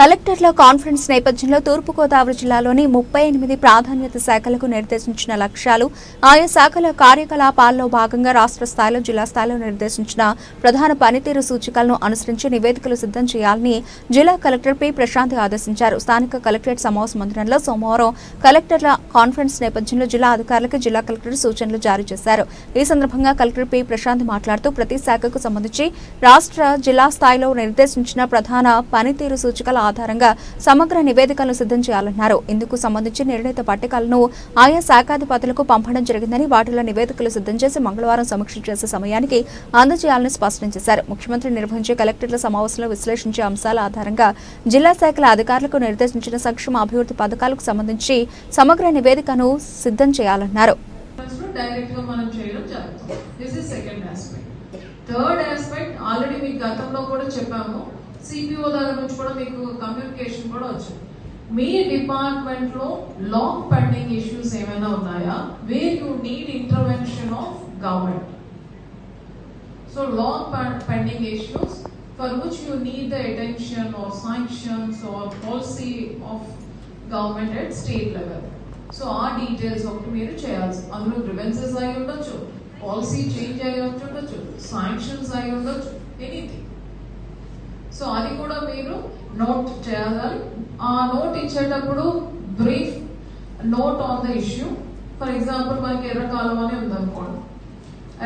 కలెక్టర్ల కాన్ఫరెన్స్ నేపథ్యంలో తూర్పుగోదావరి జిల్లాలోని ముప్పై ఎనిమిది ప్రాధాన్యత శాఖలకు నిర్దేశించిన లక్ష్యాలు ఆయా శాఖల కార్యకలాపాల్లో భాగంగా రాష్ట్ర స్థాయిలో జిల్లా స్థాయిలో నిర్దేశించిన ప్రధాన పనితీరు సూచికలను అనుసరించి నివేదికలు సిద్ధం చేయాలని జిల్లా కలెక్టర్ పి. ప్రశాంత్ ఆదేశించారు. స్థానిక కలెక్టరేట్ సమావేశ మందిరంలో సోమవారం కలెక్టర్ల కాన్ఫరెన్స్ నేపథ్యంలో జిల్లా అధికారులకు జిల్లా కలెక్టర్ సూచనలు జారీ చేశారు. ఈ సందర్భంగా కలెక్టర్ పి. ప్రశాంత్ మాట్లాడుతూ ప్రతి శాఖకు సంబంధించి రాష్ట్ర జిల్లా స్థాయిలో నిర్దేశించిన ప్రధాన పనితీరు సూచికల ఆధారంగా సమగ్ర నివేదికలను సిద్ధం చేయాలన్నారు. ఇందుకు సంబంధించి నిర్ణీత పట్టికలను ఆయా శాఖాధిపతులకు పంపడం జరిగిందని వాటిలో నివేదికలు సిద్ధం చేసి మంగళవారం సమీక్ష చేసే సమయానికి అందజేయాలని స్పష్టం చేశారు. ముఖ్యమంత్రి నిర్వహించే కలెక్టర్ల సమావేశంలో విశ్లేషించే అంశాల ఆధారంగా జిల్లా శాఖల అధికారులకు నిర్దేశించిన సంక్షేమ అభివృద్ధి పథకాలకు సంబంధించి సమగ్ర నివేదికను సిద్ధం చేయాలన్నారు. థర్డ్ ఆస్పెక్ట్ ఆల్రెడీ మీకు గతంలో కూడా చెప్పాము. సిపిఓ దగ్గర నుంచి కూడా మీకు కమ్యూనికేషన్ కూడా వచ్చింది మీ డిపార్ట్మెంట్ లో లాంగ్ పెండింగ్ ఇష్యూస్ ఏమైనా ఉన్నాయా where you need intervention of government so long pending issues for which you need the attention or sanctions or policy of government at state level so ఆ details ఒకటి మీరు చేయాల్సి అందులో grievances అయి ఉండొచ్చు policy change అయి ఉండొచ్చు సాంక్షన్స్ అయి ఉండొచ్చు ఎనీథింగ్ సో అది కూడా మీరు నోట్ చేయాలి. ఆ నోట్ ఇచ్చేటప్పుడు brief note on the issue for example మనకి ఎర్రకాలం అని ఉందనుకోండి.